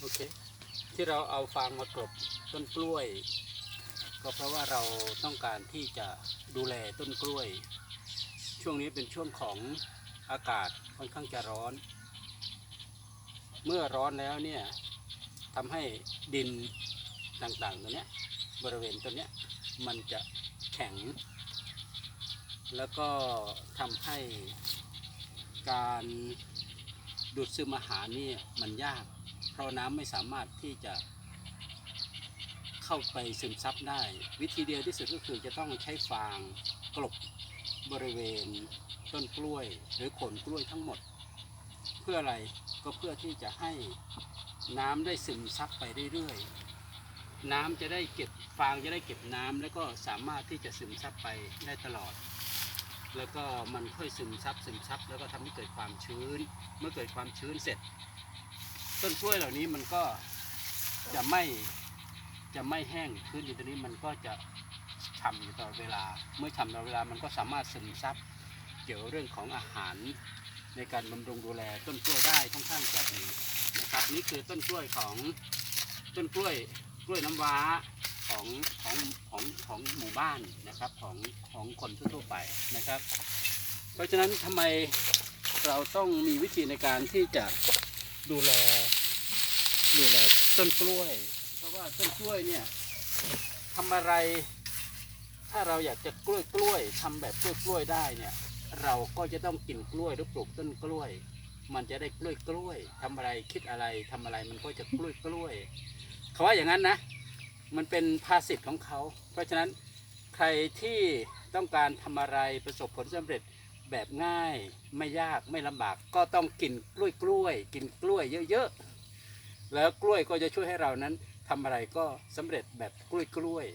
โอเค ที่เราเอาฟางมากรบต้นกล้วย ก็เพราะว่าเราต้องการที่จะดูแลต้นกล้วย ช่วงนี้เป็นช่วงของอากาศค่อนข้างจะร้อน เมื่อร้อนแล้วเนี่ยทำให้ดินต่างๆตัวเนี้ยบริเวณตัวเนี้ยมันจะแข็ง แล้วก็ทำให้การดูดซึมอาหารนี่มันยาก ราะน้ำไม่สามารถที่จะเข้าไปซึมซับได้ วิธีเดียวที่สุดก็คือจะต้องใช้ฟางกลบบริเวณต้นกล้วย หรือโคนกล้วยทั้งหมด เพื่ออะไรก็เพื่อที่จะให้น้ำได้ซึมซับไปเรื่อยๆ น้ำจะได้เก็บฟางจะได้เก็บน้ำแล้วก็สามารถที่จะซึมซับไปได้ตลอด แล้วก็มันค่อยซึมซับซึมซับแล้วก็ทำให้เกิดความชื้น เมื่อเกิดความชื้นเสร็จ ต้นกล้วยเหล่านี้มันก็จะไม่จะไม่แห้งพื้นอยู่ตรงนี้มันก็จะฉ่ำอยู่ตลอดเวลา เมื่อฉ่ำตลอดเวลามันก็สามารถซึมซับเกี่ยวกับเรื่องของอาหารในการบำรุงดูแลต้นกล้วยได้ค่อนข้างจะดีนะครับนี่คือต้นกล้วยของต้นกล้วยกล้วยน้ำว้าของของของของหมู่บ้านนะครับของของคนทั่วไปนะครับ เพราะฉะนั้นทำไมเราต้องมีวิธีในการที่จะ ดูแล ดูแลต้นกล้วย เพราะว่าต้นกล้วยเนี่ยทำอะไร ถ้าเราอยากจะกล้วยกล้วยทำแบบกล้วยกล้วยได้เนี่ย เราก็จะต้องกินกล้วยหรือปลูกต้นกล้วย มันจะได้กล้วยกล้วยทำอะไรคิดอะไรทำอะไรมันก็จะกล้วยกล้วยเขาว่าอย่างนั้นนะ มันเป็นภาษิตของเขา เพราะฉะนั้นใครที่ต้องการทำอะไรประสบผลสำเร็จ แบบง่ายไม่ยากไม่ลำบากก็ต้องกินกล้วยกล้วย กินกล้วยเยอะๆ แล้วกล้วยก็จะช่วยให้เรานั้นทำอะไรก็สำเร็จแบบกล้วยกล้วย